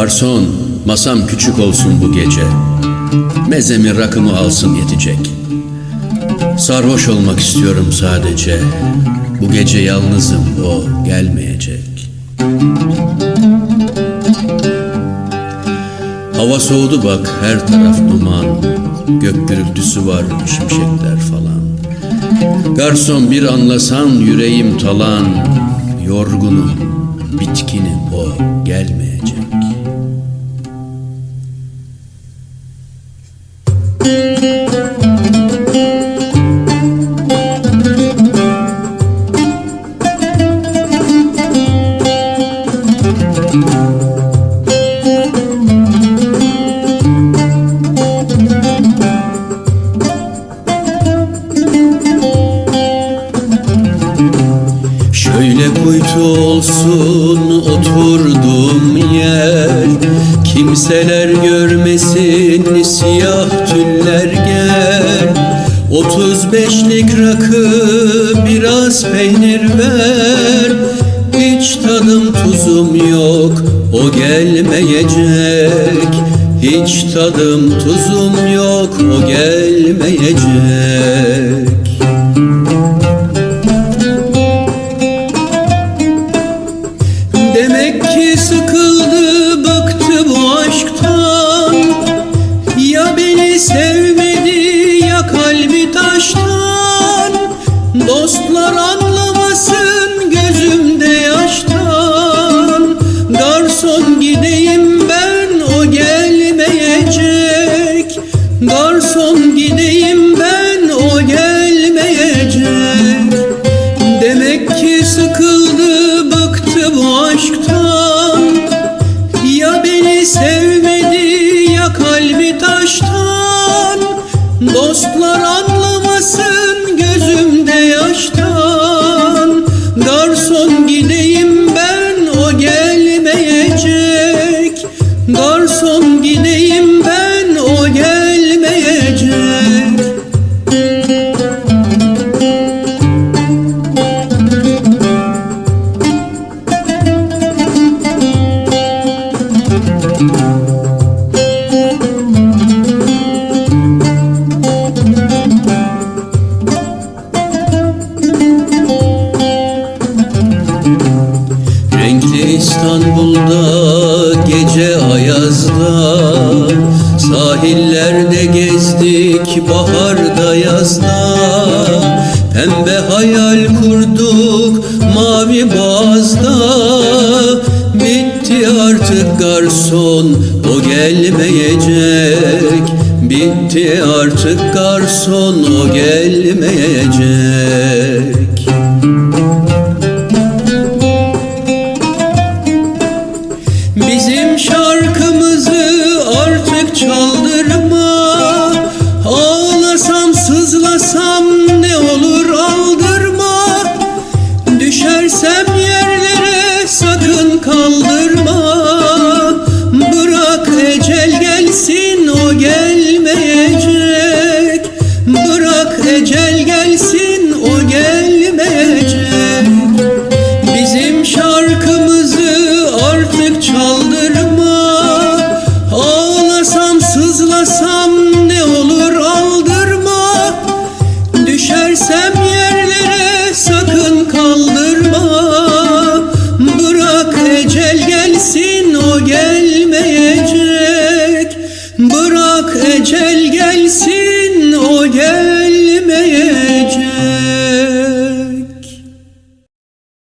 Garson, masam küçük olsun bu gece. Mezemi rakımı alsın yetecek. Sarhoş olmak istiyorum sadece. Bu gece yalnızım, o gelmeyecek. Hava soğudu bak, her taraf duman. Gök gürültüsü var, şimşekler falan. Garson bir anlasan yüreğim talan. Yorgunum, bitkinim, o gelmeyecek. Şöyle kuytu olsun oturduğum yer Kimseler görmesin siyah tüller gel. Otuz beşlik rakı biraz peynir ver. Hiç tadım tuzum yok o gelmeyecek. Hiç tadım tuzum yok o gelmeyecek Dostlar anlamasın gözümde yaştan. Garson gideyim ben o gelmeyecek. Garson gideyim ben o gelmeyecek. Demek ki sıkıldı bıktı bu aşktan. Ya beni sevmedi ya kalbi taştan. Dostlar anlamasın Renkli İstanbul'da gece ayazda. Sahillerde gezdik baharda yazda. Pembe hayal kurduk mavi boğazda. Bitti artık garson o gelmeyecek. Bitti artık garson o gelmeyecek Sızlasam ne olur aldırma. Düşersem yerlere sakın kaldırma. Bırak ecel gelsin o gelmeyecek. Bırak ecel gelsin